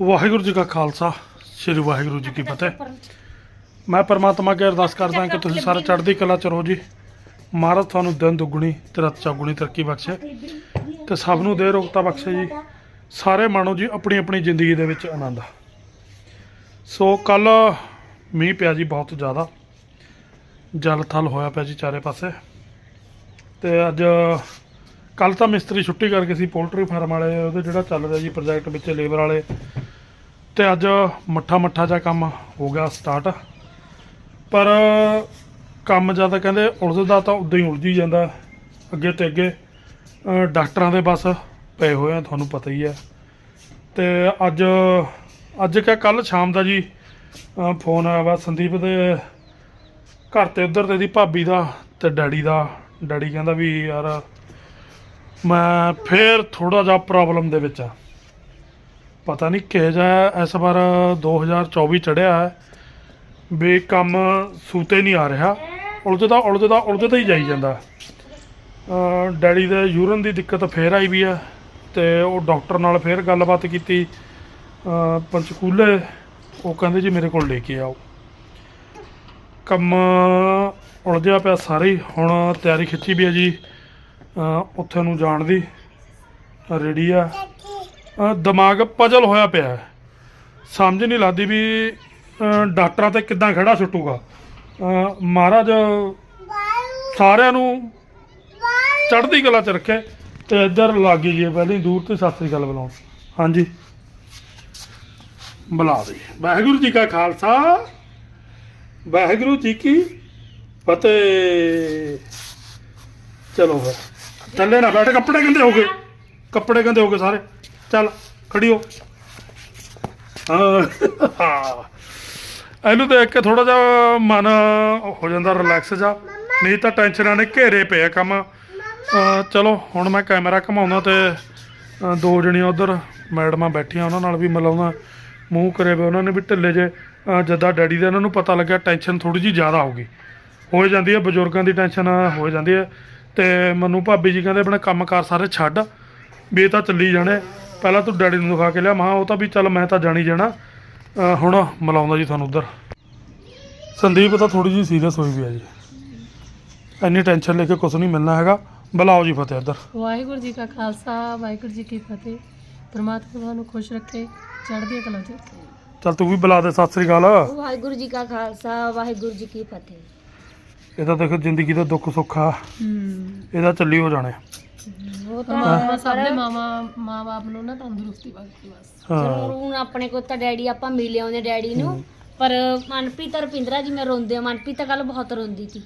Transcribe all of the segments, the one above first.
ਵਾਹਿਗੁਰੂ ਜੀ ਕਾ ਖਾਲਸਾ, ਸ੍ਰੀ ਵਾਹਿਗੁਰੂ ਜੀ ਕੀ ਫਤਿਹ। ਮੈਂ ਪਰਮਾਤਮਾ ਅੱਗੇ ਅਰਦਾਸ ਕਰਦਾ ਕਿ ਤੁਸੀਂ ਸਾਰੇ ਚੜ੍ਹਦੀ ਕਲਾ ਚ ਰਹੋ ਜੀ। ਮਹਾਰਾਜ ਤੁਹਾਨੂੰ ਦਿਨ ਦੁੱਗਣੀ ਤੇ ਰਾਤ ਚੌਗੁਣੀ ਤਰੱਕੀ ਬਖਸ਼ੇ ਤੇ ਸਭ ਨੂੰ ਦੇ ਰੋਗਤਾ ਬਖਸ਼ੇ ਜੀ। ਸਾਰੇ ਮਾਣੋ ਜੀ ਆਪਣੀ ਆਪਣੀ ਜ਼ਿੰਦਗੀ ਦੇ ਵਿੱਚ ਆਨੰਦ ਸੋ ਕੱਲ ਮੀਂਹ ਪਿਆ ਜੀ ਬਹੁਤ ਜ਼ਿਆਦਾ। ਜਲ ਥਲ ਹੋਇਆ ਪਿਆ ਜੀ ਚਾਰੇ ਪਾਸੇ। ਤੇ ਅੱਜ ਕੱਲ ਤਾਂ ਮਿਸਤਰੀ ਛੁੱਟੀ ਕਰਕੇ ਸੀ, ਪੋਲਟਰੀ ਫਾਰਮ ਵਾਲੇ, ਉਹਦੇ ਜਿਹੜਾ ਚੱਲ ਰਿਹਾ ਜੀ, ਪ੍ਰੋਜੈਕਟ ਵਿੱਚ ਲੇਬਰ ਵਾਲੇ। ਤੇ ਅੱਜ ਮੱਠਾ ਮੱਠਾ ਜਿਹਾ ਕੰਮ ਹੋ ਗਿਆ ਸਟਾਰਟ ਪਰ ਕੰਮ ਜ਼ਿਆਦਾ ਕਹਿੰਦੇ ਉਲਝਦਾ ਤਾਂ ਉਦਾਂ ਹੀ ਉਲਝੀ ਜਾਂਦਾ। ਅੱਗੇ ਤੇ ਅੱਗੇ ਡਾਕਟਰਾਂ ਦੇ ਬਸ ਪਏ ਹੋਏ ਆ, ਤੁਹਾਨੂੰ ਪਤਾ ਹੀ ਹੈ ਤੇ ਅੱਜ ਅੱਜ ਕਿਆ ਕੱਲ ਸ਼ਾਮ ਦਾ ਜੀ ਫੋਨ ਆਇਆ ਵਾ ਸੰਦੀਪ ਦੇ ਘਰ ਤੇ ਉਧਰ ਤੇ ਦੀ ਭਾਬੀ ਦਾ ਤੇ ਡੈਡੀ ਦਾ। ਡੈਡੀ ਕਹਿੰਦਾ ਵੀ ਯਾਰ ਮੈਂ ਫੇਰ ਥੋੜਾ ਜਿਹਾ ਪ੍ਰੋਬਲਮ ਦੇ ਵਿੱਚ ਆ। ਪਤਾ ਨਹੀਂ ਕਿਹੋ ਜਿਹਾ ਇਸ ਵਾਰ 2024 ਚੜਿਆ ਹੈ। ਵੀ ਕੰਮ ਸੂਤੇ ਨਹੀਂ ਆ ਰਿਹਾ, ਉਲਝਦਾ ਉਲਝਦਾ ਉਲਝਦਾ ਹੀ ਜਾਈ ਜਾਂਦਾ। ਡੈਡੀ ਦੇ ਯੂਰਨ ਦੀ ਦਿੱਕਤ ਫੇਰ ਆਈ ਵੀ ਆ ਤੇ ਉਹ ਡਾਕਟਰ ਨਾਲ ਫੇਰ ਗੱਲਬਾਤ ਕੀਤੀ। ਪੰਚਕੂਲੇ, ਉਹ ਕਹਿੰਦੇ ਜੀ ਮੇਰੇ ਕੋਲ ਲੈ ਕੇ ਆਓ। ਕੰਮ ਉਲਝਿਆ ਪਿਆ ਸਾਰੇ ਹੁਣ ਤਿਆਰੀ ਖਿੱਚੀ ਵੀ ਹੈ ਜੀ। ਉੱਥੇ ਨੂੰ ਜਾਣ ਦੀ ਰੈਡੀ ਆ। ਦਿਮਾਗ ਪਜਲ ਹੋਇਆ ਪਿਆ ਹੈ। ਸਮਝ ਨਹੀਂ ਲੱਗਦੀ ਵੀ ਡਾਕਟਰਾਂ ਤੇ ਕਿੱਦਾਂ ਖੜਾ ਛੁੱਟੂਗਾ ਮਹਾਰਾਜ, ਸਾਰਿਆਂ ਨੂੰ ਚੜ੍ਹਦੀ ਕਲਾ ਚ ਰੱਖੇ ਤੇ ਇੱਧਰ ਲੱਗੀ ਜੀ, ਪਹਿਲੀ ਦੂਰ ਤੇ ਸਤਿ ਸ੍ਰੀ ਅਕਾਲ ਬੁਲਾਉਣ ਹਾਂਜੀ। ਬੁਲਾ ਦੇ। ਵਾਹਿਗੁਰੂ ਜੀ ਕਾ ਖਾਲਸਾ, ਵਾਹਿਗੁਰੂ ਜੀ ਕੀ ਫਤਿਹ। ਚਲੋ ਫਿਰ। ਥੱਲੇ ਨਾ ਬੈਠ, ਕੱਪੜੇ ਗੰਦੇ ਹੋ ਗਏ। ਕੱਪੜੇ ਗੰਦੇ ਹੋ ਗਏ ਸਾਰੇ। ਚੱਲ ਖੜੀ ਹੋ। ਹਾਂ ਇਹਨੂੰ ਦੇਖ ਕੇ ਥੋੜਾ ਜਿਹਾ ਮਨ ਹੋ ਜਾਂਦਾ ਰਿਲੈਕਸ ਜਾ। ਨਹੀਂ ਤਾਂ ਟੈਨਸ਼ਨਾਂ ਨੇ ਘੇਰੇ ਪਏ ਕੰਮ। ਚਲੋ, ਹੁਣ ਮੈਂ ਕੈਮਰਾ ਘਮਾਉਂਦਾ ਤੇ ਦੋ ਜਣੀਆਂ ਉਧਰ ਮੈਡਮਾਂ ਬੈਠੀਆਂ, ਉਹਨਾਂ ਨਾਲ ਵੀ ਮਿਲਾਉਂਦਾ ਮੂੰਹ ਕਰੇ ਵੇ ਉਹਨਾਂ ਨੇ ਵੀ ਢਿੱਲੇ ਜੇ। ਅਹ ਡੈਡੀ ਦਾ ਇਹਨਾਂ ਨੂੰ ਪਤਾ ਲੱਗਿਆ, ਟੈਨਸ਼ਨ ਥੋੜੀ ਜੀ ਜ਼ਿਆਦਾ ਹੋ ਗਈ ਹੋ ਜਾਂਦੀ ਹੈ ਬਜ਼ੁਰਗਾਂ ਦੀ ਟੈਨਸ਼ਨ ਹੋ ਜਾਂਦੀ ਹੈ ਤੇ ਮੈਨੂੰ ਭਾਬੀ ਜੀ ਕਹਿੰਦੇ, ਆਪਣਾ ਕੰਮਕਾਰ ਸਾਰੇ ਛੱਡ। ਵੀ ਇਹ ਤਾਂ ਚੱਲੀ ਜਾਣੇ। ਪਹਿਲਾਂ ਤੂੰ ਡੈਡੀ ਨੂੰ ਦਿਖਾ ਕੇ ਲਿਆ ਮਾਂ ਉਹ ਤਾਂ ਵੀ ਚੱਲ ਮੈਂ ਤਾਂ ਜਾਣੀ ਜਾਣਾ। ਅਹ ਹੁਣ ਮਿਲਾਉਂਦਾ ਜੀ ਤੁਹਾਨੂੰ ਉਧਰ। ਸੰਦੀਪ ਤਾਂ ਥੋੜੀ ਜੀ ਸੀਰੀਅਸ ਹੋਈ ਵੀ ਜੀ। ਇੰਨੀ ਟੈਨਸ਼ਨ ਲੈ ਕੇ ਕੁਝ ਨਹੀਂ ਮਿਲਣਾ ਹੈਗਾ। ਬੁਲਾਓ ਜੀ ਫਤਿਹ ਇੱਧਰ। ਵਾਹਿਗੁਰੂ ਜੀ ਕਾ ਖਾਲਸਾ ਵਾਹਿਗੁਰੂ ਜੀ ਕੀ ਫਤਿਹ। ਪ੍ਰਮਾਤਮਾ ਤੁਹਾਨੂੰ ਖੁਸ਼ ਰੱਖੇ ਚੜ੍ਹਦੀ ਕਲਾ ਚ ਰੱਖੇ। ਚੱਲ ਤੂੰ ਵੀ ਬੁਲਾ ਦੇ ਸਤਿ ਸ੍ਰੀ ਅਕਾਲ। ਵਾਹਿਗੁਰੂ ਜੀ ਕਾ ਖਾਲਸਾ ਵਾਹਿਗੁਰੂ ਜੀ ਕੀ ਫਤਿਹ। ਇਹ ਤਾਂ ਦੇਖੋ ਜ਼ਿੰਦਗੀ ਦਾ ਦੁੱਖ ਸੁੱਖ ਆ। ਹੂੰ। ਇਹਦਾ ਚੱਲੀ ਹੋ ਜਾਣੇ। ਉਹ ਤਾਂ ਪਰਮਾਤਮਾ ਸਭ ਦੇ ਮਾਵਾ ਮਾਂ-ਬਾਪ ਨੂੰ ਨਾ ਤੰਦਰੁਸਤੀ ਬਖਸ਼ੇ ਬਸ। ਹਾਂ। ਜ਼ਰੂਰ ਹੁਣ ਆਪਣੇ ਕੋਲ ਤਾਂ ਡੈਡੀ ਆਪਾਂ ਮਿਲ ਆਉਂਦੇ ਡੈਡੀ ਨੂੰ। ਪਰ ਮਨਪ੍ਰੀਤ ਔਰ ਰੁਪਿੰਦਰਾ ਜੀ ਮੈਂ ਰੋਂਦੇ ਆ ਮਨਪ੍ਰੀਤ ਤਾਂ ਕੱਲ ਬਹੁਤ ਰੋਂਦੀ ਸੀ।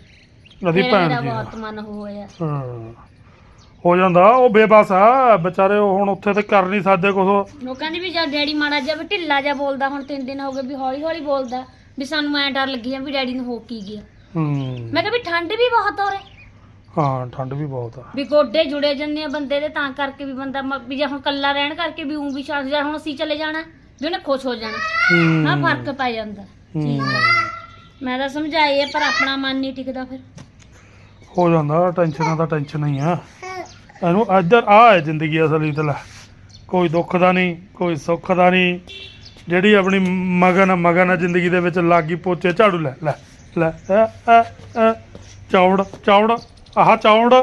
ਉਹਦੀ ਮੇਰਾ ਭੈਣ ਮੇਰਾ ਜੀ। ਆ। ਬਹੁਤ ਮਨ ਹੋਇਆ। ਹਾਂ। ਹੋ ਜਾਂਦਾ ਉਹ ਬੇਬਸ ਆ। ਵਿਚਾਰੇ ਉਹ ਹੁਣ ਉੱਥੇ ਤੇ ਕਰ ਨਹੀਂ ਸਕਦੇ ਕੁਝ ਉਹ ਕਹਿੰਦੀ ਵੀ ਜਦ ਡੈਡੀ ਮਾੜਾ ਜਿਹਾ ਵੀ ਢਿੱਲਾ ਜਿਹਾ ਬੋਲਦਾ। ਹੁਣ ਤਿੰਨ ਦਿਨ ਹੋ ਗਏ ਵੀ ਹੌਲੀ ਹੌਲੀ ਬੋਲਦਾ। ਵੀ ਸਾਨੂੰ ਐ ਡਰ ਲੱਗੀ ਆ ਵੀ ਡੈਡੀ ਨੂੰ ਹੋ ਕੀ ਗਿਆ। ਹੂੰ। ਮੈਂ ਕਿਹਾ ਵੀ ਠੰਡ ਵੀ ਬਹੁਤ ਹੋ ਰਹੀ ਹਾਂ ਠੰਡ ਵੀ ਬਹੁਤ ਆ। ਵੀ ਗੋਡੇ ਜੁੜੇ ਜੰਨੇ ਆ ਬੰਦੇ ਦੇ ਤਾਂ ਕਰਕੇ ਵੀ ਬੰਦਾ ਮ- ਵੀ ਜੇ ਹੁਣ ਕੱਲਾ ਰਹਿਣ ਕਰਕੇ ਵੀ ਉਂ ਵੀ ਛੱਡ ਜਾ ਹੁਣ ਅਸੀਂ ਚਲੇ ਜਾਣਾ ਵੀ ਉਹਨੇ ਖੁਸ਼ ਹੋ ਜਾਣਾ। ਹੂੰ। ਹਾਂ ਫ਼ਰਕ ਪੈ ਜਾਂਦਾ। ਹੂੰ। ਮੈਂ ਤਾਂ ਸਮਝਾਈ ਹੈ ਪਰ ਆਪਣਾ ਮਨ ਨਹੀਂ ਟਿਕਦਾ ਫਿਰ। ਹੋ ਜਾਂਦਾ ਟੈਨਸ਼ਨਾਂ ਦਾ ਟੈਨਸ਼ਨ ਹੀ ਆ। ਇਹਨੂੰ ਇੱਧਰ ਆ ਹੈ ਜ਼ਿੰਦਗੀ ਅਸਲੀ ਤੇ ਲੈ। ਕੋਈ ਦੁੱਖ ਦਾ ਨਹੀਂ ਕੋਈ ਸੁੱਖ ਦਾ ਨਹੀਂ। ਜਿਹੜੀ ਆਪਣੀ ਮਗਨ ਮਗਨ ਆ ਜ਼ਿੰਦਗੀ ਦੇ ਵਿੱਚ ਲਾਗੀ ਪੋਚੇ ਝਾੜੂ ਲੈ ਲੈ ਲੈ। ਐ, ਐ, ਐ, ਚੌੜ ਚੌੜ। ਆਹ ਚੌੜ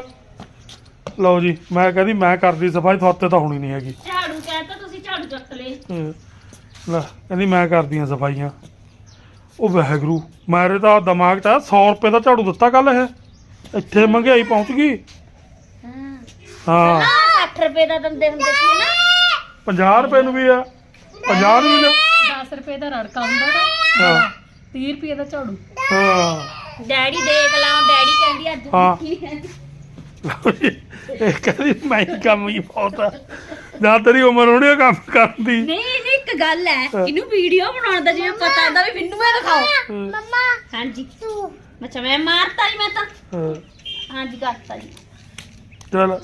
ਲਓ ਜੀ ਮੈਂ ਕਹਿੰਦੀ ਮੈਂ ਕਰਦੀ ਸਫ਼ਾਈ ਤੁਹਾਤੇ ਤਾਂ ਹੋਣੀ ਨਹੀਂ ਹੈਗੀ। ਝਾੜੂ ਕਹਿੰਦਾ ਤੁਸੀਂ ਝਾੜੂ ਚੱਕ ਲੈ ਅਹ ਲੈ ਕਹਿੰਦੀ ਮੈਂ ਕਰਦੀਆਂ ਸਫਾਈਆਂ। ਉਹ ਵਾਹਿਗੁਰੂ ਮੇਰੇ ਤਾਂ ਦਿਮਾਗ 'ਚ ਆ 100 ਰੁਪਏ ਦਾ ਝਾੜੂ ਦਿੱਤਾ ਕੱਲ ਇਹ। ਇੱਥੇ ਮਹਿੰਗਾਈ ਪਹੁੰਚ ਗਈ। ਹਾਂ। ਹਾਂ 60 ਰੁਪਏ ਦਾ ਦਿੰਦੇ ਹੁੰਦੇ ਸੀ ਨਾ। 50 ਰੁਪਏ ਨੂੰ ਵੀ ਆ 50 ਨੂੰ ਵੀ ਲਿਆ 10 ਰੁਪਏ ਦਾ ਰੜਕਾ ਹੁੰਦਾ ਨਾ। ਹਾਂ। 30 ਰੁਪਏ ਦਾ ਝਾੜੂ। ਹਾਂ। ਡੈਡੀ ਦੇਖ ਲਾ ਡੈਡੀ ਕਹਿੰਦੀ ਅੱਜ ਹਾਂ। ਕੀ ਹੈ। ਇਹ ਕਹਿੰਦੀ ਮੈਂ ਹੀ ਕੰਮ ਹੀ ਬਹੁਤ ਆ। ਜਾਂ ਤੇਰੀ ਉਮਰ ਹੋਣੀ ਆ ਕੰਮ ਕਰਨ ਦੀ। ਨਹੀਂ ਨਹੀਂ ਇੱਕ ਗੱਲ ਹੈ। ਇਹਨੂੰ ਵੀਡੀਓ ਬਣਾਉਣ ਦਾ ਜਿਵੇਂ ਪਤਾ ਹੁੰਦਾ ਵੀ ਮੈਨੂੰ ਮੈਂ ਦਿਖਾਓ। ਮੰਮਾ ਹਾਂਜੀ। ਅੱਛਾ ਮੈਂ ਮਾਰਤਾ ਜੀ ਮੈਂ ਤਾਂ। ਹਾਂ, ਹਾਂਜੀ ਕਰਤਾ ਜੀ। ਚੱਲ।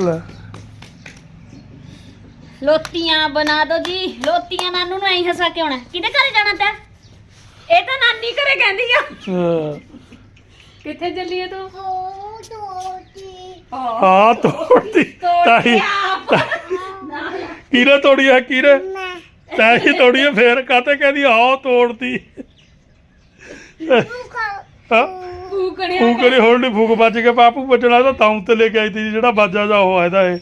ਲੈ। ਲੋਤੀਆਂ ਬਣਾ ਦੋ ਜੀ। ਲੋਤੀਆਂ ਨਾਨੂ ਨੂੰ ਐਂ ਹਸਾ ਕੇ ਆਉਣਾ। ਕਿਹਦੇ ਘਰੇ ਜਾਣਾ ਤੈਂ? ਇਹ ਤਾਂ ਨਾਨੀ ਘਰੇ ਕਹਿੰਦੀ ਆ। ਹਾਂ ਕਿੱਥੇ ਚੱਲੀਏ ਤੂੰ? ਆ ਤੋੜਦੀ ਤੋੜ ਤਾਈ ਕੀਰੇ ਤੋੜੀ ਹੈ ਕੀਰੇ? ਤੈ ਹੀ ਤੋੜੀ ਹੈ ਫੇਰ ਕਾਤੇ ਕਹਿੰਦੀ ਆਓ ਤੋੜਦੀ ਹਾਂ। ਫੂਕਣਿਆ ਫੂਕ ਨਹੀਂ ਹੁਣ ਨਹੀਂ ਫੂਕ ਕੇ ਬਾਪੂ ਵੱਜਣਾ ਤਾਂ ਤਾਉਂ ਤੇ ਲੈ ਕੇ ਆਈ ਤੀ ਜਿਹੜਾ ਬਾਜਾ ਜਾ ਉਹ ਇਹਦਾ ਇਹ।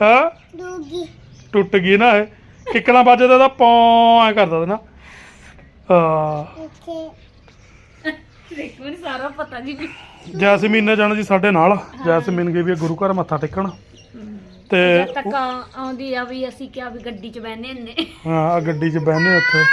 ਹਾਂ। ਟੁੱਟ ਗਈ ਨਾ ਇਹ। ਕਿੱਕਣਾ ਵੱਜਦਾ ਤਾਂ ਪੌਂ ਐ ਕਰਦਾ ਨਾ। ਹਾਂ। ਦੇਖੋ ਮੈਨੂੰ ਸਾਰਾ ਪਤਾ ਜੀ ਜੈਸਮੀਨ ਨੇ ਜਾਣਾ ਜੀ ਸਾਡੇ ਨਾਲ। ਜੈਸਮੀਨ ਗਈ ਵੀ ਹੈ ਗੁਰੂ ਘਰ ਮੱਥਾ ਟੇਕਣ। ਤੇ ਜਦ ਤੱਕ ਆ- ਆਉਂਦੀ ਆ ਵੀ ਅਸੀਂ ਕਿਹਾ ਵੀ ਗੱਡੀ 'ਚ ਬਹਿਨੇ ਹੁੰਨੇ ਹਾਂ ਆ ਗੱਡੀ 'ਚ ਬਹਿਨੇ ਉੱਥੇ।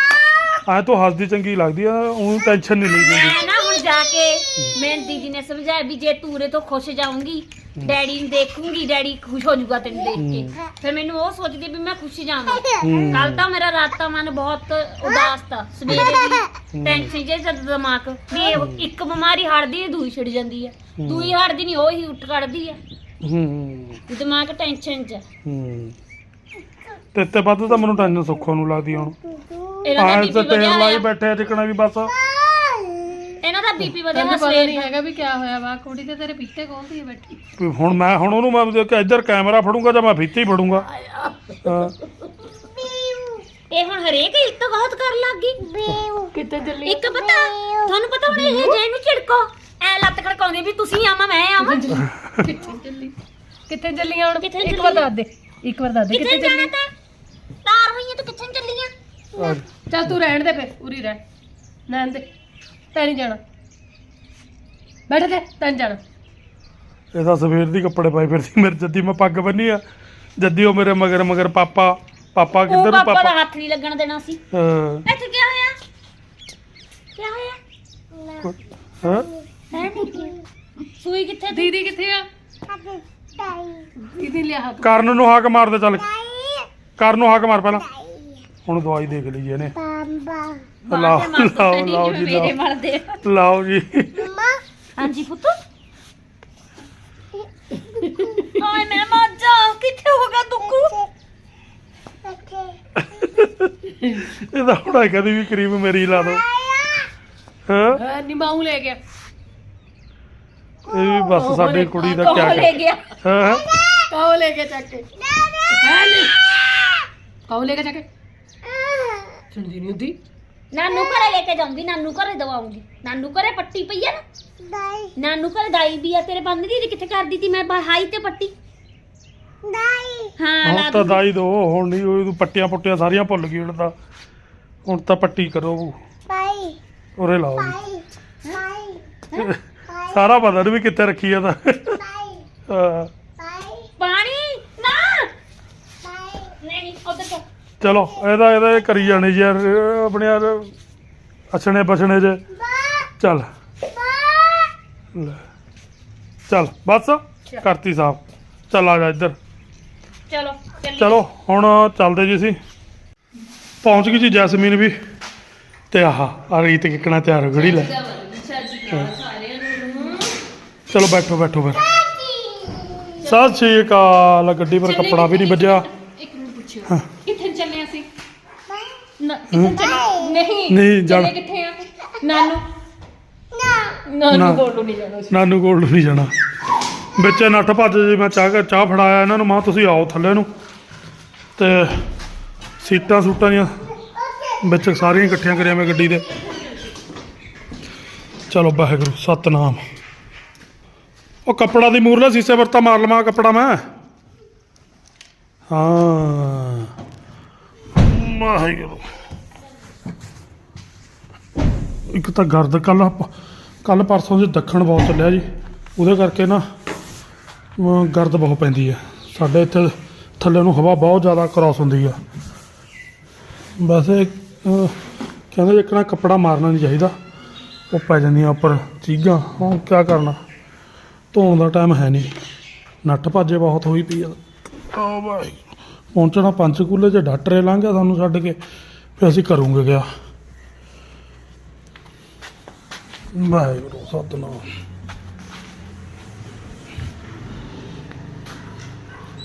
ਐ ਤੂੰ ਹੱਸਦੀ ਚੰਗੀ ਲੱਗਦੀ ਆ ਉਹ ਟੈਨਸ਼ਨ ਨਹੀਂ ਲਈ ਜਾਂਦੀ। ਮੈਂ ਨਾ ਹੁਣ ਜਾ ਕੇ ਮੈਂ ਦੀਦੀ ਨੇ ਸਮਝਾਇਆ ਵੀ ਜੇ ਤੂਰੇ ਤੋਂ ਖੁਸ਼ ਜਾਊਂਗੀ ਡੈਡੀ ਨੂੰ ਦੇਖੂੰਗੀ ਡੈਡੀ ਖੁਸ਼ ਹੋ ਜਾਊਗਾ ਤੈਨੂੰ ਦੇਖ ਕੇ। ਫਿਰ ਮੈਨੂੰ ਉਹ ਸੋਚਦੀ ਵੀ ਮੈਂ ਖੁਸ਼ ਜਾਵਾਂ। ਹੂੰ। ਕੱਲ ਤਾਂ ਮੇਰਾ ਰਾਤ ਦਾ ਮਨ ਬਹੁਤ ਉਦਾਸ ਤਾ ਸਵੇਰੇ ਵੀ ਟੈਨਸ਼ਨ ਜੇ ਜਦ ਦਿਮਾਗ ਵੀ ਇਹ ਇੱਕ ਬਿਮਾਰੀ ਹਟਦੀ ਹੈ ਦੂਈ ਛਿੜ ਜਾਂਦੀ ਹੈ। ਦੂਈ ਹਟਦੀ ਨਹੀਂ ਉਹ ਹੀ ਉੱਠ ਕੱਢਦੀ ਹੈ। ਹੂੰ। ਦਿਮਾਗ ਟੈਨਸ਼ਨ 'ਚ ਹੈ। ਹੂੰ। ਤੇ ਤੇ ਵੱਧ ਤਾਂ ਮੈਨੂੰ ਟੈਨਸ਼ਨ ਸੁੱਖੋ ਨੂੰ ਲੱਗਦੀ ਹੁਣ। ਇਹਨਾਂ ਦਾ ਆਹ ਤੇ ਤੇਲ ਵਧਿਆ ਲਾਈ ਹੋਇਆ ਬੈਠੇ ਆ ਜਿਕਣਾ ਵੀ ਬਸ। ਇਹਨਾਂ ਦਾ ਬੀਪੀ ਵਧਿਆ ਤੈਨੂੰ ਹੋਇਆ ਪਤਾ ਸਵੇਰ ਨਹੀਂ ਹੈਗਾ ਵੀ ਕਿਆ ਹੋਇਆ ਵਾ ਕੁੜੀ ਤੇ ਤੇਰੇ ਪਿੱਛੇ ਖੋਲਦੀ ਹੈ ਬੈਠੀ। ਵੀ ਹੁਣ ਮੈਂ ਹੁਣ ਉਹਨੂੰ ਮੈਂ ਜੇ ਕਿ ਇੱਧਰ ਕੈਮਰਾ ਫੜੂੰਗਾ ਜਾਂ ਮੈਂ ਫੀਤੇ ਫੜੂੰਗਾ। ਹਾਂ। ਇਹ ਹੁਣ ਹਰੇਕ ਇੱਕ ਬਹੁਤ ਕਰਨ ਲੱਗ ਗਈ। ਕਿੱਥੇ ਚੱਲੀ ਇੱਕ ਪਤਾ ਤੁਹਾਨੂੰ ਪਤਾ ਹੁਣ ਇਹ ਜੇ ਨੂੰ ਝਿੜਕੋ। ਐ ਲੱਤ ਖੜਕਾਉਂਦੀ ਵੀ ਤੁਸੀਂ ਆਵਾਂ ਮੈਂ ਆਵਾਂ। ਕਿੱਥੇ ਚੱਲੀ? ਕਿੱਥੇ ਚੱਲੀਆਂ ਹੁਣ? ਕਿੱਥੇ ਇੱਕ ਵਾਰ ਚੱਲੀ? ਦੱਸ ਦੇ ਇੱਕ ਵਾਰ ਦੱਸ ਦੇ ਕਿੱਥੇ ਕਿੱਥੇ ਜਾਣਾ ਚੱਲੀ ਤਾਂ? ਤਾਰ ਹੋਈਆਂ ਤੂੰ ਕਿੱਥੇ ਨੂੰ ਆ ਚੱਲ ਤੂੰ ਰਹਿਣ ਦੇ ਫੇ ਉਰੀ ਰਹਿ। ਰਹਿਣ ਦੇ। ਤੈਂ ਨਹੀਂ ਜਾਣਾ। ਬੈਠ ਦੇ ਤੈਂ ਨੀ ਜਾਣਾ। ਇਹਦਾ ਸਵੇਰ ਦੀ ਕੱਪੜੇ ਪਾਏ ਫਿਰਦੀ ਮੇਰੇ ਜੱਦੀ ਮੈਂ ਪੱਗ ਬੰਨੀ ਆ। ਜੱਦੀ ਉਹ ਮੇਰੇ ਮਗਰ ਮਗਰ ਪਾਪਾ ਪਾਪਾ ਉਹ ਕਿੱਧਰ ਨੂੰ ਪਾਪਾ ਦਾ ਪਾਪਾ? ਹੱਥ ਨਹੀਂ ਲੱਗਣ ਦੇਣਾ ਸੀ। ਹਾਂ। ਇੱਥੇ ਕੀ ਹੋਇਆ? ਕੀ ਹੋਇਆ? ਹਾਂ? ਹੈ ਨਹੀਂ ਸੂਈ ਕਿੱਥੇ ਦੀਦੀ ਕਿੱਥੇ ਆ? ਦੀਦੀ ਲਿਆ ਹੱਥ। ਕਰਨ ਨੂੰ ਹਾਕ ਮਾਰ ਦੇ ਚੱਲ। ਕਰਨ ਨੂੰ ਹਾਕ ਮਾਰ ਪਹਿਲਾਂ। ਹੁਣ ਦਵਾਈ ਦੇਖ ਲਈਏ ਇਹਨੇ। ਲਾਓ ਲਾਓ ਲਾਓ ਜੀ ਮੇਰੇ ਲਾਓ ਮਰਦੇ ਲਾਓ ਜੀ। ਹਾਂਜੀ ਪੁੱਤ। ਆਏ ਮੈਂ ਮਰ ਜਾ। ਕਿੱਥੇ ਹੋ ਗਿਆ ਦੁੱਖੂ? ਇਹਦਾ ਹੁਣਾ ਕਦੀ ਵੀ ਕਰੀਮ ਮੇਰੀ ਲਾ ਦੋ। ਹਾਂ? ਹਾਂ ਨਿਮਾਉ ਲੈ ਗਿਆ। ਇਹ ਵੀ ਬਸ ਸਾਡੀ ਕੁੜੀ ਦਾ ਕਿਆ ਲੈ ਕਰ। ਗਿਆ। ਹਾਂ? ਕਾਉ ਲੈ ਕੇ ਚੱਕ ਕੇ। ਹੈ ਕਾਉ ਲੈ ਕੇ ਚੱਕ ਕੇ। ਸੁਣਦੀ ਨਹੀਂ ਹੁੰਦੀ। ਨਾਨੂ ਘਰੇ ਲੈ ਕੇ ਜਾਊਂਗੀ ਨਾਨੂ ਘਰੇ ਦਵਾਉਂਗੀ। ਨਾਨੂ ਘਰੇ ਪੱਟੀ ਪਈ ਆ ਨਾ। ਨਾਨੂ ਘਰੇ ਦਾਈ ਵੀ ਆ ਤੇਰੇ ਬੰਦ ਦੀ ਕਿੱਥੇ ਕਰ ਦਿੱਤੀ ਮੈਂ ਹਾਈ ਤੇ ਪੱਟੀ। ਹਾਂ ਲਾ ਹੁਣ ਤਾਂ ਦਾਈ ਦੋ ਹੁਣ ਨਹੀਂ ਉਹ ਪੱਟੀਆਂ ਪੁੱਟੀਆਂ ਸਾਰੀਆਂ ਭੁੱਲ ਗਈ ਹੁਣ ਤਾਂ ਹੁਣ ਤਾਂ ਪੱਟੀ ਕਰੋ। ਉਰੇ ਲਾਓ। ਜੀ ਸਾਰਾ ਪਤਾ ਨੀ ਵੀ ਕਿੱਥੇ ਰੱਖੀ ਆ ਤਾਂ। ਹਾਂ, ਪਾਣੀ ਨਾ ਨਹੀਂ ਉਧਰ ਤੋਂ ਚਲੋ ਇਹਦਾ ਇਹਦਾ ਇਹ ਕਰੀ ਜਾਣੇ ਜੀ ਯਾਰ ਇਹ ਆਪਣੇ ਯਾਰ ਅਛਣੇ ਬਛਣੇ ਜੇ। ਚੱਲ। ਲੈ। ਚੱਲ ਬਸ। ਕਰਤੀ ਸਾਫ਼। ਚੱਲ ਆ ਜਾ ਇੱਧਰ। ਚਲੋ ਚੱਲੀਏ। ਚਲੋ ਹੁਣ ਚੱਲਦੇ ਜੀ ਅਸੀਂ। ਪਹੁੰਚ ਗਈ ਜੀ ਜੈਸਮੀਨ ਵੀ। ਤੇ ਆਹ ਆ ਰੀਤ ਕਿੱਕਣਾ ਤਿਆਰ ਹੋ ਗੜੀ ਲੈ ਚਲੋ ਬੈਠੋ ਬੈਠੋ ਫਿਰ। ਸਤਿ ਸ਼੍ਰੀ ਅਕਾਲ। ਗੱਡੀ ਪਰ ਕੱਪੜਾ ਵੀ ਨਹੀਂ ਵੱਜਿਆ। ਇੱਕ ਮਿੰਟ ਪੁੱਛਿਓ। ਨਾ ਕਿੱਥੇ? ਚੱਲੇ ਨਹੀਂ। ਨਹੀਂ, ਜਾਣਾ। ਚੱਲੇ ਕਿੱਥੇ ਆ? ਨਾਨੂ। ਨਾ। ਨਾਨੂ ਕੋਲ ਨਹੀਂ ਜਾਣਾ। ਨਾਨੂ ਕੋਲ ਨਹੀਂ ਜਾਣਾ। ਵਿੱਚ ਨੱਠ ਭੱਜ ਜੀ ਮੈਂ ਚਾਹ ਚਾਹ ਫੜਾਇਆ ਇਹਨਾਂ ਨੂੰ ਮਾਂ ਤੁਸੀਂ ਆਓ ਥੱਲੇ ਨੂੰ। ਤੇ ਸੀਟਾਂ ਸੂਟਾਂ ਦੀਆਂ ਵਿੱਚ ਸਾਰੀਆਂ ਇਕੱਠੀਆਂ ਕਰਿਆ ਮੈਂ ਗੱਡੀ ਦੇ। ਚਲੋ ਵਾਹਿਗੁਰੂ ਸਤਨਾਮ। ਉਹ ਕੱਪੜਾ ਦੀ ਮੂਰਲਾ ਸੀਸੇ ਵਰਤਾ ਮਾਰ ਲਵਾਂ ਕੱਪੜਾ ਮੈਂ। ਹਾਂ। ਵਾਹਿਗੁਰੂ। ਇੱਕ ਤਾਂ ਗਰਦ ਕੱਲ ਕੱਲ ਪਰਸੋਂ ਦੇ ਦੱਖਣ ਬਹੁਤ ਚੱਲਿਆ ਜੀ, ਉਹਦੇ ਕਰਕੇ ਨਾ ਗਰਦ ਬਹੁਤ ਪੈਂਦੀ ਹੈ ਸਾਡੇ ਇੱਥੇ ਥੱਲੇ ਨੂੰ ਹਵਾ ਬਹੁਤ ਜ਼ਿਆਦਾ ਕ੍ਰਾਸ ਹੁੰਦੀ ਆ। ਵੈਸੇ ਕਹਿੰਦੇ ਇੱਕ ਨਾ ਕੱਪੜਾ ਮਾਰਨਾ ਨਹੀਂ ਚਾਹੀਦਾ, ਉਹ ਪੈ ਜਾਂਦੀਆਂ ਉੱਪਰ ਚੀਗਾਂ ਹੁਣ ਕੀ ਕਰਨਾ, ਧੋਣ ਦਾ ਟਾਈਮ ਹੈ ਨਹੀਂ। ਨੱਠ ਭਾਜੇ ਬਹੁਤ ਹੋਈ ਪਈ ਆ। ਆ ਭਾਈ ਪਹੁੰਚਣਾ ਪੰਚਕੂਲੇ 'ਚ ਡਾਕਟਰੇ ਲੰਘ ਸਾਨੂੰ ਛੱਡ ਕੇ, ਫਿਰ ਅਸੀਂ ਕਰੂੰਗੇ ਗਿਆ। ਵਾਹਿਗੁਰੂ ਸਤਨਾਮ।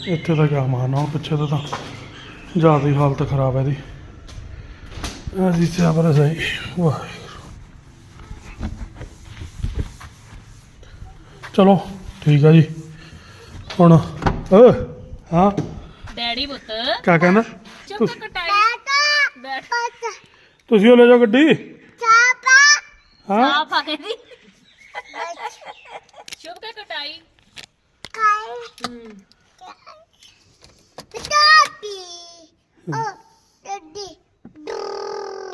ਇੱਥੇ ਤਾਂ ਕਿਆ ਮਾਰਨਾ ਪਿੱਛੇ ਤੋਂ ਤਾਂ ਜ਼ਿਆਦਾ ਹੀ ਹਾਲਤ ਖਰਾਬ ਹੈ ਇਹਦੀ। ਅਸੀਂ ਸਿਆਪਾ ਸਹੀ ਵਾਹਿਗੁਰੂ। ਚਲੋ ਠੀਕ ਆ ਜੀ। ਹੁਣ ਓ ਹਾਂ? ਡੈਡੀ ਪੁੱਤ। ਕਿਆ ਕਹਿੰਦਾ ਚੁੱਪ ਕਟਾਈ। ਬੈਠ। ਤੁਸੀਂ ਉਹ ਲੈ ਜਾਓ ਗੱਡੀ। ਹਾਂ? ਆਪ ਆ ਕਹਿੰਦੀ ਚੁੱਪ ਕੇ ਕਟਾਈ? ਹੂੰ।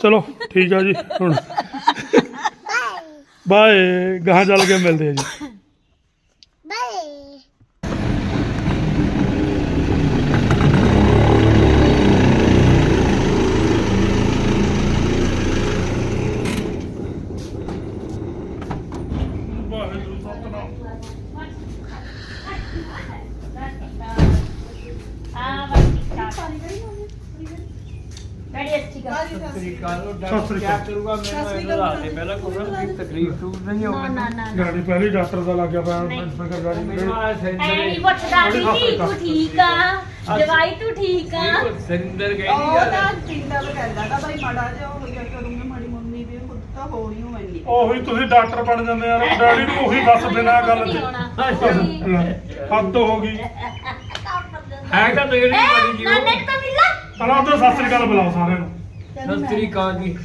ਚਲੋ ਠੀਕ ਆ ਜੀ ਹੁਣ। ਬਾਏ ਗਾਹਾਂ ਚੱਲ ਕੇ ਮਿਲਦੇ ਆ ਜੀ ਵਾਹਿਗੁਰੂ ਸਤਨਾਮ ਆ ਬਸ ਠੀਕ ਠਾਕ ਡੈਡੀ ਅੱਛੀ ਗੱਲ ਸਤਿ ਕਰੂਗਾ ਮੈਨੂੰ ਇਹਨੂੰ ਦੱਸ ਦੇ ਪਹਿਲਾਂ ਕੋਈ ਵੀ ਤਕਲੀਫ ਤੂੰ ਨਹੀਂ ਨਾ ਹੋਵੇ ਨਾ ਨਾ ਗਾੜੀ ਪਹਿਲੀ ਡਾਕਟਰ ਦਾ ਲੱਗ ਗਿਆ ਪਿਆ ਨਹੀਂ। ਫਿਕਰ ਗਾੜੀ ਮੈਨੂੰ ਆ ਐ ਨਹੀਂ ਸੈਂਦਰ ਪੁੱਛਦਾ ਦੀਦੀ ਤੂੰ ਠੀਕ ਆ? ਦਵਾਈ ਤੂੰ ਠੀਕ ਆ? ਸੈਂਦਰ ਗਈ ਉਹ ਨਹੀਂ ਤਾਂ ਜਿੰਦਾ ਕਹਿੰਦਾ ਤਾਂ ਭਾਈ ਮਾੜਾ ਜਿਹਾ ਹੋ ਗਿਆ ਕਰੂੰਗੀ ਮਾੜੀ ਮੰਮੀ ਵੀ ਖੁਦ ਤਾਂ ਹੋ ਹੀ ਹੋਣੀ ਉਹੀ ਤੁਸੀਂ ਡਾਕਟਰ ਬਣ ਜਾਂਦੇ ਯਾਰ ਡੈਡੀ ਨੂੰ ਉਹੀ ਦੱਸ ਬਿਨਾ ਗੱਲ ਨਹੀਂ ਤੇ ਹੋਣਾ। ਹੱਦ ਹੋ ਗਈ। ਹੈ ਤਾਂ ਤੇਰੀ ਏ ਬੜੀ ਜੀ ਨਾਨੇ ਤਾਂ ਮਿਲਾ ਚਲੋ ਉਧਰ ਸਤਿ ਸ੍ਰੀ ਅਕਾਲ ਬੁਲਾਓ ਸਾਰਿਆਂ ਨੂੰ। ਸਤਰੀ ਕਾਂ ਜੀ।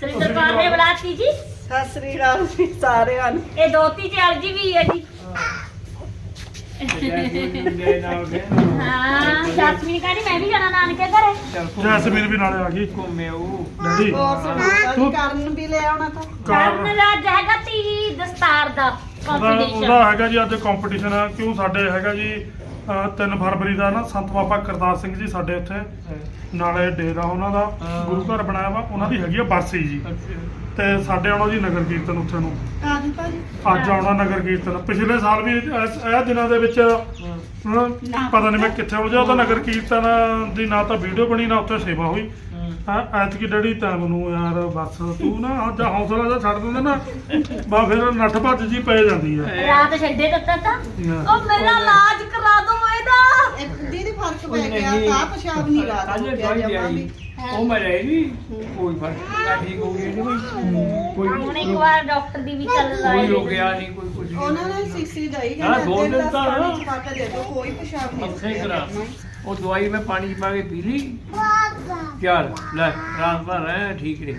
ਸਰਿੰਦਰ ਕੌਰ ਨੇ ਬੁਲਾਤੀ ਜੀ? ਸਤਿ ਸ੍ਰੀ ਅਕਾਲ ਜੀ ਸਾਰਿਆਂ ਨੂੰ। ਇਹ ਦੋਤੀ ਚਾਰ ਜੀ ਵੀ ਹੈ ਜੀ। ਦੇ ਨਾਲ ਦੇ ਹਾਂ ਜਸਮੀਨ ਕਹਿੰਦੀ ਮੈਂ ਵੀ ਜਾਣਾ ਨਾਨਕੇ ਘਰੇ। ਚਲ ਜੈਸਮੀਨ ਵੀ ਨਾਲੇ ਆ ਗਈ। ਘੁੰਮੇ ਉਹ ਡੈਡੀ ਹੋਰ ਸੁਣਾਓ ਜੀ ਕਰਨ ਵੀ ਲੈ ਆਉਣਾ ਤਾਂ। ਕਰਨ ਕਾਰ ਦਾ ਅੱਜ ਹੈਗਾ ਤੀ ਦਸਤਾਰ ਦਾ ਉਹਦਾ ਕੰਪੀਟੀਸ਼ਨ ਉਹਦਾ ਹੈਗਾ ਜੀ ਅੱਜ ਕੰਪੀਟੀਸ਼ਨ ਆ। ਕਿਉਂ ਸਾਡੇ ਹੈਗਾ ਜੀ? 3 ਫਰਵਰੀ ਦਾ ਨਾ ਸੰਤ ਬਾਬਾ ਕਰਤਾਰ ਸਿੰਘ ਜੀ ਸਾਡੇ ਉੱਥੇ ਨਾਲੇ ਡੇਰਾ ਉਹਨਾਂ ਦਾ ਹਾਂ। ਗੁਰੂ ਘਰ ਬਣਾਇਆ ਵਾ ਉਹਨਾਂ ਦੀ ਹੈਗੀ ਆ ਬਰਸੀ ਜੀ। ਤੇ ਸਾਡੇ ਆਉਣਾ ਜੀ ਨਗਰ ਕੀਰਤਨ ਉੱਥੇ ਨੂੰ। ਅੱਜ ਆਉਣਾ ਨਗਰ ਕੀਰਤਨ। ਪਿਛਲੇ ਸਾਲ ਵੀ ਇਸ- ਇਹ ਦਿਨਾਂ ਦੇ ਵਿੱਚ ਪਤਾ ਨਹੀਂ ਮੈਂ ਕਿੱਥੇ ਉਲਝਿਆ ਉਹਦਾ ਨਗਰ ਕੀਰਤਨ ਦੀ ਨਾ ਤਾਂ ਵੀਡੀਓ ਬਣੀ ਨਾ ਉੱਥੇ ਸੇਵਾ ਹੋਈ। ਹਾਂ ਐਤਕੀ ਡੈਡੀ ਤਾਂ ਮੈਨੂੰ ਯਾਰ ਬਸ ਤੂੰ ਨਾ ਅੱਜ ਹੌਸਲਾ ਜਿਹਾ ਛੱਡ ਦਿੰਦਾ ਨਾ ਬਾ ਫਿਰ ਨੱਠ ਭੱਜ ਜੀ ਪੈ ਜਾਂਦੀ ਹੈ। ਰਾਤ ਛੱਡੇ ਦਿੱਤਾ ਤਾਂ। ਉਹ ਮੇਰਾ ਇਲਾਜ ਕਰਾ ਦੋ ਇਹਦਾ। ਇਹ ਦੀਦੀ ਫ਼ਰਕ ਕੋਈ ਪੈ ਗਿਆ। ਤਾਂ ਪਿਸ਼ਾਬ ਨਹੀਂ ਰਾਤ ਨੂੰ ਗਿਆ ਦੇ ਜਮਾ ਵੀ ਉਹ ਮੈਂ ਰਹੀ ਨਹੀਂ। ਕੋਈ ਫ਼ਰਕ ਨਹੀਂ ਠੀਕ ਹੋ ਗਈ ਨਹੀਂ ਕੋਈ। ਹੁਣ ਇੱਕ ਵਾਰ ਡਾਕਟਰ ਦੀ ਵੀ ਚੱਲ ਕੋਈ ਲਾਈ। ਹੋ ਗਿਆ ਨਹੀਂ ਕੋਈ ਕੁਝ ਨਹੀਂ। ਉਹਨਾਂ ਨੇ ਸੀਸੀ ਦਈ ਹਾਂ, ਦੋ ਕਹਿੰਦੇ ਦਿਨ ਤਾਂ ਪਾ ਕੇ ਦੇ ਦਿਓ ਕੋਈ ਪਿਸ਼ਾਬ ਨਹੀਂ ਅੱਛੇ ਕਰਾ। ਉਹ ਦਵਾਈ ਮੈਂ ਪਾਣੀ ਚ ਪਾ ਕੇ ਪੀ ਲਈ। ਚੱਲ ਲੈ ਰਾਤ ਭਰ ਰਹਿ ਠੀਕ ਰਹੀ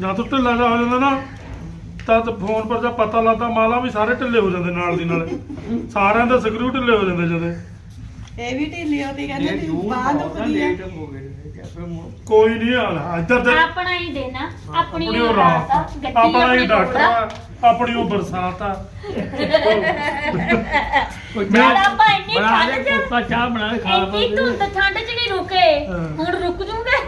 ਜਾਂ ਤੂੰ ਢਿੱਲਾ ਜਿਹਾ ਹੋ ਜਾਂਦਾ ਨਾ ਤਾਂ ਤੇ ਫੋਨ ਪਰ ਜਾਂ ਪਤਾ ਲੱਗਦਾ ਮਾਲਾ ਵੀ ਸਾਰੇ ਢਿੱਲੇ ਹੋ ਜਾਂਦੇ ਨਾਲ ਦੀ ਨਾਲੇ। ਸਾਰਿਆਂ ਦੇ ਸਕਰੂ ਢਿੱਲੇ ਹੋ ਜਾਂਦੇ ਜਦੇ। ਇਹ ਵੀ ਢਿੱਲੀ ਉਹਦੀ ਕਹਿੰਦੇ ਇਹ ਦੀ ਦੂਰ ਬਾਹ ਬਹੁਤ ਦੁਖਦੀ ਹੈ ਲੇਟ ਹੋ ਗਏ ਫਿਰ ਮੁੜ- ਕੋਈ ਨਹੀਂ ਹਾਲ ਇੱਧਰ ਦੇ ਆਪਣਾ ਹੀ ਦੇਣਾ। ਆਪਣੀ ਆਪਣੀ ਉਹ ਰਾਤ ਆ, ਗੱਡੀ ਆਪਣਾ ਹੀ ਆਪਣੀ ਡਾਕਟਰ ਆ। ਆਪਣੀ ਉਹ ਬਰਸਾਤ ਆ। ਕੋਈ ਯਾਰ ਆਪਾਂ ਇੰਨੀ ਬਣਾ ਠੰਡ ਦੇ ਚ ਕੁੱਤਾ ਚਾਹ ਬਣਾ ਕੇ ਖਾ ਇੰਨੀ ਧੁੰਦ ਠੰਡ ਚ ਨਹੀਂ ਰੁਕੇ। ਹਾਂ। ਹੁਣ ਰੁਕ ਜੂਗੇ?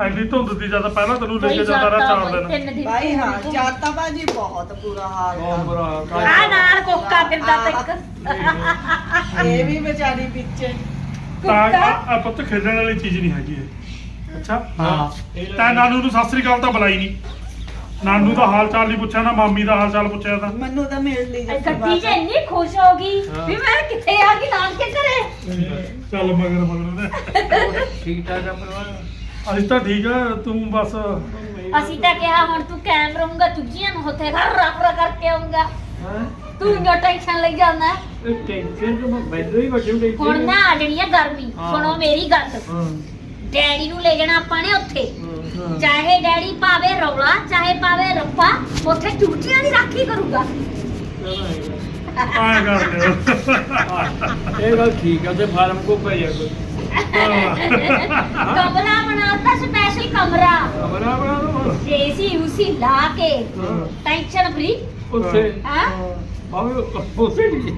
ਐਡੀ ਧੁੰਦ ਦੀ ਜ਼ਿਆਦਾ ਪਹਿਲਾਂ ਤੈਨੂੰ ਲੈ ਕੇ ਜਾਂਦਾ ਰਿਹਾ ਚਾਰ ਦਿਨ। ਦਿਨ ਭਾਈ ਹਾਂ ਜਾਤਾ ਭਾਜੀ ਬਹੁਤ ਬੁਰਾ ਹਾਲ ਬਹੁਤ ਆ ਬੁਰਾ ਆ ਨਾਲ ਕੋਕਾ ਫਿਰਦਾ ਤੱਕ ਇਹ ਵੀ ਵਿਚਾਰੀ ਵਿੱਚ ਤਾਂ ਆ- ਆ ਪੁੱਤ ਖੇਡਣ ਵਾਲੀ ਚੀਜ਼ ਨਹੀਂ ਹੈਗੀ ਇਹ। ਅੱਛਾ? ਹਾਂ। ਤੈਂ ਨਾਨੂ ਨੂੰ ਸਤਿ ਸ੍ਰੀ ਅਕਾਲ ਤਾਂ ਬੁਲਾਈ ਨਹੀਂ। ਨਾਨੂ ਦਾ ਹਾਲ ਚਾਲ ਨਹੀਂ ਪੁੱਛਿਆ ਨਾ ਮਾਮੀ ਦਾ ਹਾਲ ਚਾਲ ਪੁੱਛਿਆ ਤਾਂ। ਮੈਨੂੰ ਤਾਂ ਮਿਲ ਲਈ ਗੱਡੀ 'ਚ ਇੰਨੀ ਖੁਸ਼ ਹੋ ਗਈ। ਵੀ ਮੈਂ ਕਿੱਥੇ ਆ ਗਈ ਨਾਨਕੇ ਘਰੇ? ਚੱਲ ਮਗਰ ਮਗਰ ਦੇ ਠੀਕ ਠਾਕ ਆ ਪਰਿਵਾਰ? ਅਸੀਂ ਤਾਂ ਠੀਕ ਆ ਤੂੰ ਬਸ। ਅਸੀਂ ਤਾਂ ਕਿਹਾ ਹੁਣ ਤੂੰ ਕੈਮ ਰਹੂੰਗਾ ਚੁੱਜੀਆਂ ਨੂੰ ਉੱਥੇ ਘਰ ਰਫਰਾ ਕਰਕੇ ਆਉਂਗਾ ਹਾਂ? ਤੂੰ ਜੋ ਟੈਨਸ਼ਨ ਲਈ ਜਾਂਦਾ ਇਹ ਟੈਨਸ਼ਨ ਤੋਂ ਮੈਂ ਬੈਠੇ ਹੀ ਵੱਡੇ ਹੁੰਦੇ ਹੁਣ ਨਾ ਆ ਆ ਗਰਮੀ। ਹਾਂ। ਸੁਣੋ ਮੇਰੀ ਗੱਲ। ਹਾਂ। ਡੈਡੀ ਨੂੰ ਲੈ ਜਾਣਾ ਆਪਾਂ ਨੇ ਉੱਥੇ। ਹਾਂ। ਚਾਹੇ ਡੈਡੀ ਪਾਵੇ ਰੌਲਾ ਚਾਹੇ ਪਾਵੇ ਰੱਪਾ ਉੱਥੇ ਚੂਚੀਆਂ ਦੀ ਰਾਖੀ ਕਰੂਗਾ। ਆਏ ਕਰਦੇ ਇਹ ਗੱਲ ਠੀਕ ਆ ਤੇ ਫਾਰਮ ਕੋ ਜਾ ਕੋਈ। ਕਮਰਾ ਬਣਾਤਾ ਸਪੈਸ਼ਲ ਕਮਰਾ। ਦੋ। ਏਸੀ ਉਸੀ ਲਾ ਕੇ। ਟੈਨਸ਼ਨ ਫ੍ਰੀ ਉੱਥੇ ਹਾਂ? ਬਾਬੂ ਉੱਥੇ ਨਹੀਂ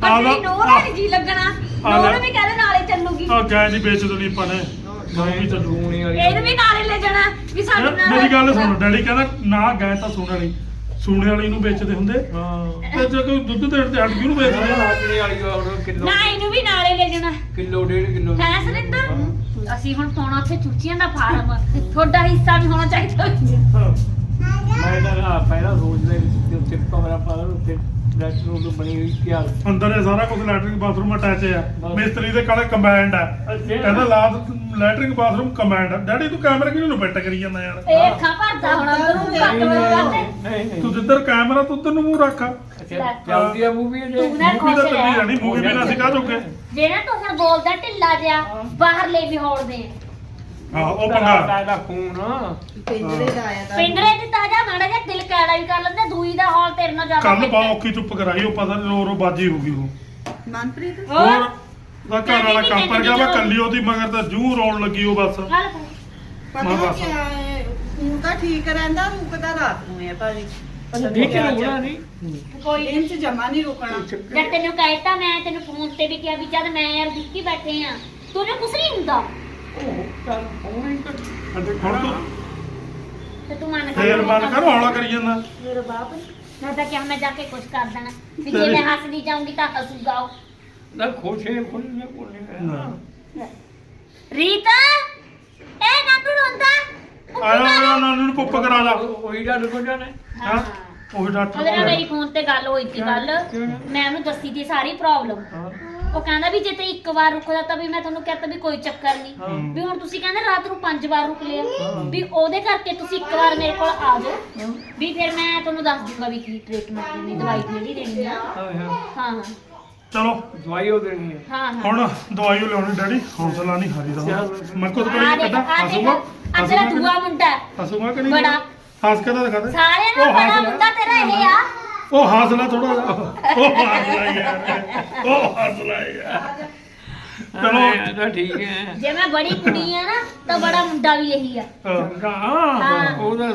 ਪਰ ਆ ਲੈ- ਮੇਰੀ ਨੂੰਹ ਦਾ ਨੀ ਜੀ ਲੱਗਣਾ। ਆ ਲੈ। ਨੂੰਹ ਵੀ ਕਹਿੰਦੇ ਨਾਲੇ ਚੱਲੂਗੀ। ਆ ਗਾਂ ਦੀ ਵੇਚ ਦੇਣੀ ਆਪਾਂ ਨੇ। ਗਾਂ ਵੀ ਚੱਲੂ ਲੂਣੀ ਵਾਲੀ ਇਹਨੂੰ ਵੀ ਨਾਲੇ ਲੈ ਜਾਣਾ ਵੀ ਸਾਡੇ ਨਾਲ ਮੇਰੀ ਗੱਲ ਸੁਣ ਡੈਡੀ ਕਹਿੰਦਾ ਨਾ ਗਾਂ ਤਾਂ ਸੂਣ ਵਾਲੀ। ਸੂਣੇ ਵਾਲੀ ਨੂੰ ਵੇਚਦੇ ਹੁੰਦੇ? ਹਾਂ। ਤੇ ਜੇ ਕੋਈ ਦੁੱਧ ਦੇਣ ਤੇ ਹਟ ਕਿਉਂ ਵੇਚਦੇ ਆ? ਹਾਜਰੀ ਵਾਲੀ ਉਹ ਕਿਲੋ ਨਾ ਇਹਨੂੰ ਵੀ ਨਾਲੇ ਲੈ ਜਾਣਾ। ਕਿਲੋ ਡੇਢ ਕਿਲੋ ਹੈ ਸਰਿੰਦਰ? ਅਸੀਂ ਹੁਣ ਪਾਉਣਾ ਉੱਥੇ ਚੂਚੀਆਂ ਦਾ ਫਾਰਮ। ਤੁਹਾਡਾ ਹਿੱਸਾ ਵੀ ਹੋਣਾ ਚਾਹੀਦਾ। ਸੋਚਦਾ ਸੀ ਕਿ ਉੱਥੇ ਕਮਰਾ ਪਾ ਲਓ ਉੱਥੇ ਰੈਸਟੋਰੈਂਟ ਨੂੰ ਬਣੀ ਹੋਈ ਕੀ ਹਾਲ ਅੰਦਰ ਇਹ ਸਾਰਾ ਕੁਝ ਲੈਟਰਿੰਗ ਬਾਥਰੂਮ ਅਟੈਚ ਬਸ। ਮਿਸਤਰੀ ਦੇ ਕਾਲੇ ਕੰਬਾਈਨਡ ਅੱਛਾ। ਕਹਿੰਦਾ ਲਾ ਲੈਟਰਿੰਗ ਬਾਥਰੂਮ ਕੰਬਾਈਨਡ ਆ ਡੈਡੀ ਤੂੰ ਕੈਮਰਾ ਕਿਹਨੂੰ ਨੂੰ ਫਿੱਟ ਕਰੀ ਜਾਂਦਾ ਯਾਰ? ਇਹ ਅੱਖਾਂ ਭਰਦਾ ਹੁਣ ਅੰਦਰ ਨੂੰ ਨਹੀਂ ਨਹੀਂ ਤੂੰ ਜਿੱਧਰ ਕੈਮਰਾ ਤੂੰ ਉਧਰ ਨੂੰ ਮੂੰਹ ਰੱਖ। ਲੈ, ਚੱਲਦੀ ਆ ਮੂਵੀ ਜੇ ਤੂੰ ਨਾ ਖੁਸ਼ ਰਹਿ। ਮੂਵੀ ਬਿਨਾਂ ਅਸੀਂ ਕਾਹ ਚੁੱਕੇ ਜੇ ਨਾ ਤੂੰ ਹੁਣ ਬੋਲਦਾ ਢਿੱਲਾ ਜਿਹਾ ਬਾਹਰਲੇ ਵੀ ਹੌਲਦੇ ਆ। ਹਾਂ ਉਹ ਪੰਗਾ ਦਾ ਖੂਨ। ਪਿੰਜਰੇ ਦਾ ਆਇਆ ਤਾਂ। ਪਿੰਡਰੇ ਤੇ ਤਾਜਾ ਮਾੜਾ ਜਿਹਾ ਦਿਲ ਕੈੜਾ ਵੀ ਕਰ ਲੈਂਦੇ ਦੂਈ ਦਾ ਹੌਲ ਤੇਰੇ ਨਾਲ ਜ਼ਿਆਦਾ ਕੱਲ। ਬਾ ਔਖੀ ਚੁੱਪ ਕਰਾਈ ਉਹ ਪਤਾ ਨਹੀਂ ਰੋ ਰੋ ਬਾਜੀ ਹੋ ਗਈ ਉਹ। ਮਨਪ੍ਰੀਤ? ਹੋਰ? ਦਾ ਘਰ ਵਾਲਾ ਕੰਮ ਕਰ ਗਿਆ ਵਾ ਕੱਲੀ ਉਹਦੀ ਮਗਰ ਤਾਂ ਜੂ ਰੋਣ ਲੱਗੀ ਉਹ ਬਸ। ਫਿਰ। ਪਤਾ ਮਾਂ ਬਸ। ਕੀ ਹੈ ਹੁਣ ਤਾਂ ਠੀਕ ਰਹਿੰਦਾ ਰੁਕਦਾ ਰਾਤ ਨੂੰ ਹੈ ਭਾਜੀ। ਪਤਾ ਠੀਕ ਕਿਆ ਹੋਣਾ ਨਹੀਂ ਕੋਈ ਨੀ। ਦਿਨ ਚ ਜਮਾ ਨਹੀਂ ਰੁਕਣਾ। ਜਦ ਤੈਨੂੰ ਕਹਿਤਾ ਮੈਂ ਤੈਨੂੰ ਫੋਨ ਤੇ ਵੀ ਕਿਹਾ ਵੀ ਜਦ ਮੈਂ ਯਾਰ ਦਿੱਤੀ ਬੈਠੇ ਆ। ਤੈਨੂੰ ਕੁਛ ਨਹੀਂ ਹੁੰਦਾ। ਕਰ ਹੁਣ ਤੂੰ ਤੇ ਤੂੰ ਮਨ ਫੇਰ ਮਨ ਕਰ ਹੌਲਾ ਕਰੀ। ਜਾਂਦਾ। ਮੇਰੇ ਬਾਪ ਨੇ। ਮੈਂ ਤਾਂ ਕਿਹਾ ਮੈਂ ਜਾ ਕੇ ਕੁਛ ਕਰ ਦੇਣਾ। ਵੀ ਜੇ ਮੈਂ ਹੱਸਦੀ ਜਾਊਂਗੀ ਤਾਂ ਹੱਸੂਗਾ ਉਹ ਨਾ ਖੁਸ਼ੇ ਕੋਲੇ ਨਾ। ਰੀਤਾ ਇਹ ਨਾ ਤੂੰ ਰੋਂਦਾ। ਆਇਆ ਨਾ ਨਾਨੂ ਨੂੰ ਪੁੱਪ ਕਰਾ ਲਾ। ਉਹੀ ਦਾ ਰੁਕ ਜਾਣਾ। ਹਾਂ ਉਹੀ ਡਾਕਟਰ ਉਹਦੇ ਨਾਲ ਮੇਰੀ ਫੋਨ ਤੇ ਗੱਲ ਹੋਈ ਸੀ ਕੱਲ ਮੈਂ ਉਹਨੂੰ ਦੱਸੀ ਤੀ ਸਾਰੀ ਪ੍ਰੋਬਲਮ ਉਹ ਕਹਿੰਦਾ ਵੀ ਜੇ ਤੇ ਇੱਕ ਵਾਰ ਰੁਕਦਾ ਤਾਂ ਵੀ ਮੈਂ ਤੁਹਾਨੂੰ ਕਹਤਾ ਵੀ ਕੋਈ ਚੱਕਰ ਨਹੀਂ। ਵੀ ਹੁਣ ਤੁਸੀਂ ਕਹਿੰਦੇ ਰਾਤ ਨੂੰ ਪੰਜ ਵਾਰ ਰੁਕ ਲਿਆ। ਵੀ ਉਹਦੇ ਕਰਕੇ ਤੁਸੀਂ ਇੱਕ ਵਾਰ ਮੇਰੇ ਕੋਲ ਆ ਜਾਓ। ਵੀ ਫਿਰ ਮੈਂ ਤੁਹਾਨੂੰ ਦੱਸ ਦੂੰਗਾ ਵੀ ਕੀ ਟ੍ਰੀਟਮੈਂਟ ਦੇਣੀ ਦਵਾਈ ਜਿਹੜੀ ਦੇਣੀ ਆ। ਹਾਂ ਹਾਂ। ਹਾਂ ਹਾਂ। ਚਲੋ ਦਵਾਈ ਉਹ ਦੇਣੀ ਹੈ ਹਾਂ ਹਾਂ। ਹੁਣ ਦਵਾਈ ਓ ਲਿਆਉਣੀ ਡੈਡੀ ਹੌਸਲਾ ਨਹੀਂ ਹਾਰੀ ਦਾ। ਮੈਂ ਕੁਝ ਆ ਕੋਈ ਕੱਢਾ ਹਸੂਗਾ? ਤੇਰਾ ਦੂਆ ਮੁੰਡਾ। ਹਸੂਗਾ ਕਿ ਨਹੀਂ? ਬੜਾ। ਹੱਸ ਕੇ ਤਾਂ ਦਿਖਾ ਦੇ। ਸਾਰਿਆਂ ਉਹ ਹੱਸ ਬੜਾ। ਮੁੰਡਾ ਤੇਰਾ ਇਹ ਆ। ਉਹ ਹੱਸ ਲੈ ਥੋੜਾ ਜਿਹਾ। ਉਹ ਹੱਸ ਲੈ ਯਾਰ ਉਹ ਹੱਸ ਲੈ ਯਾਰ ਚਲੋ। ਹਾਂ, ਤਾਂ ਠੀਕ ਹੈ। ਜੇ ਮੈਂ ਬੜੀ ਕੁੜੀ ਆ ਨਾ ਤਾਂ ਬੜਾ ਮੁੰਡਾ ਵੀ ਇਹੀ ਆ। ਹਾਂ, ਹਾਂ। ਉਹਦਾ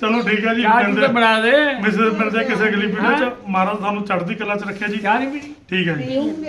ਚਲੋ ਠੀਕ ਹੈ ਜੀ ਚਾਹ ਤੂੰ ਤਾਂ ਮਿਲਦੇ ਬਣਾ ਦੇ। ਮਿਸ ਮਿਲਦੇ ਕਿਸੇ ਅਗਲੀ ਵੀਡੀਓ ਚ। ਮਹਾਰਾਜ ਤੁਹਾਨੂੰ ਚੜ੍ਹਦੀ ਕਲਾ ਚ ਰੱਖਿਆ ਜੀ। ਚਾਹ ਨਹੀਂ ਪੀਣੀ ਠੀਕ ਹੈ ਜੀ।